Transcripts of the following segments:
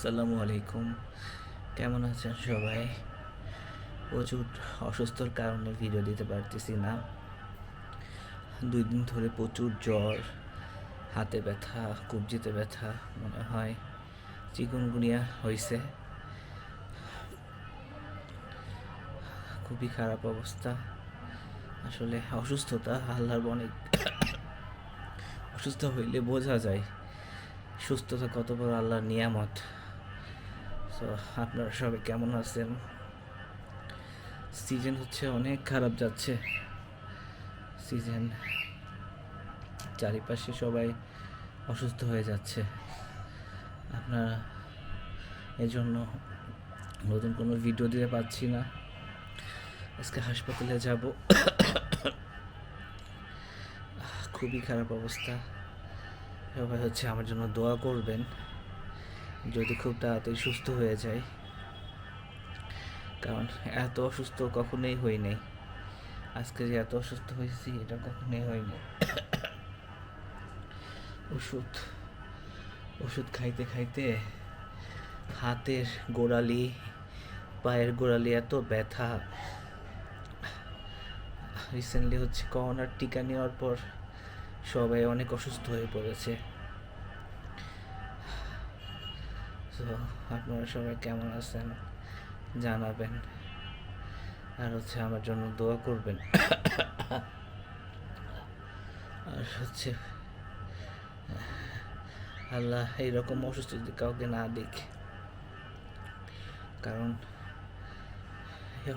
আসসালামু আলাইকুম। কেমন আছেন সবাই? প্রচুর অসুস্থর কারণে ভিডিও দিতে পারতেছি না। দুই দিন ধরে প্রচুর জ্বর, হাতে ব্যথা কবজিতে ব্যথা মনে হয়, চিকুনগুনিয়া হয়েছে খুবই খারাপ অবস্থা। আসলে অসুস্থতা আল্লাহর অনেক অসুস্থ হইলে বোঝা যায়। সুস্থতা কত বড় আল্লাহর নিয়ামত। সো আপনারা সবাই কেমন আছেন? সিজন হচ্ছে অনেক খারাপ যাচ্ছে। সিজন চারিপাশে সবাই অসুস্থ হয়ে যাচ্ছে। আপনারা এজন্য নতুন কোনো ভিডিও দিতে পারছি না। আজকে হাসপাতালে যাব। খুবই খারাপ অবস্থা। সবাই হচ্ছে আমার জন্য দোয়া করবেন। যদি খুব তাড়াতাড়ি সুস্থ হয়ে যায়। কারণ এত অসুস্থ কখনোই হই নাই আজকে যে এত অসুস্থ হয়েছি, এটা কখনোই হয়নি। ওষুধ ওষুধ খাইতে খাইতে হাতের গোড়ালি, পায়ের গোড়ালি এত ব্যথা। রিসেন্টলি হচ্ছে করোনার টিকা নেওয়ার পর সবাই অনেক অসুস্থ হয়ে পড়েছে। তো আপনারা সবাই কেমন আছেন জানাবেন। আর হচ্ছে আমার জন্য দোয়া করবেন। আর হচ্ছে, আল্লাহ এইরকম অসুস্থ যদি কাউকে না দিক, কারণ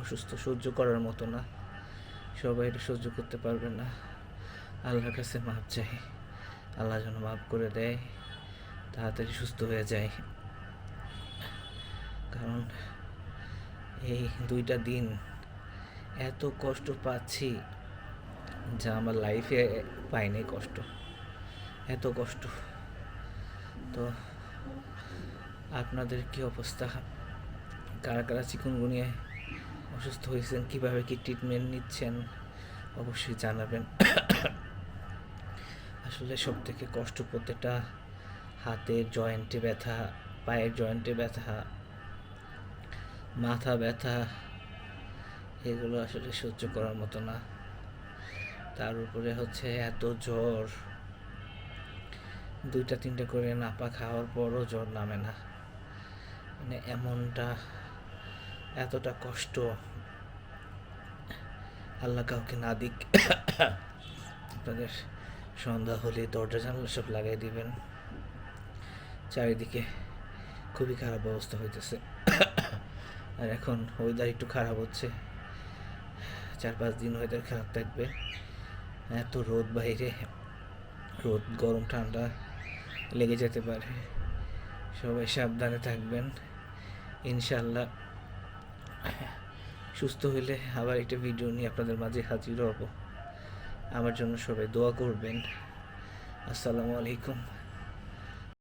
অসুস্থ সহ্য করার মতো না। সবাই এটা সহ্য করতে পারবে না। আল্লাহর কাছে মাপ চাই। আল্লাহ যেন মাফ করে দেয়, তাড়াতাড়ি সুস্থ হয়ে যায়। কারণ এই দুইটা দিন এত কষ্ট পাচ্ছি যা আমার লাইফে পাইনি কষ্ট, এত কষ্ট। তো আপনাদের কি অবস্থা? কারা কারা চিকুনগুনিয়ায় অসুস্থ হয়েছেন? কীভাবে কি ট্রিটমেন্ট নিচ্ছেন? অবশ্যই জানাবেন। আসলে সব থেকে কষ্ট প্রত্যেকটা হাতের জয়েন্টে ব্যথা, পায়ের জয়েন্টে ব্যথা মাথা ব্যথা, এগুলো আসলে সহ্য করার মতো না। তার উপরে হচ্ছে এত জ্বর। দুইটা, তিনটা করে নাপা খাওয়ার পরও জ্বর নামে না। মানে এমনটা, এতটা কষ্ট আল্লাহ কাউকে না দিক। আপনাদের সন্ধ্যা হলে দরজা জানলা সব লাগাই দিবেন। চারিদিকে খুবই খারাপ অবস্থা হইতেছে। আর এখন ওয়েদার একটু খারাপ হচ্ছে। চার পাঁচ দিন ওয়েদার খারাপ থাকবে। এত রোদ বাইরে। রোদ, গরম, ঠান্ডা লেগে যেতে পারে। সবাই সাবধানে থাকবেন। ইনশাল্লাহ সুস্থ হইলে আবার একটা ভিডিও নিয়ে আপনাদের মাঝে হাজির হব। আমার জন্য সবাই দোয়া করবেন। আসসালামু আলাইকুম।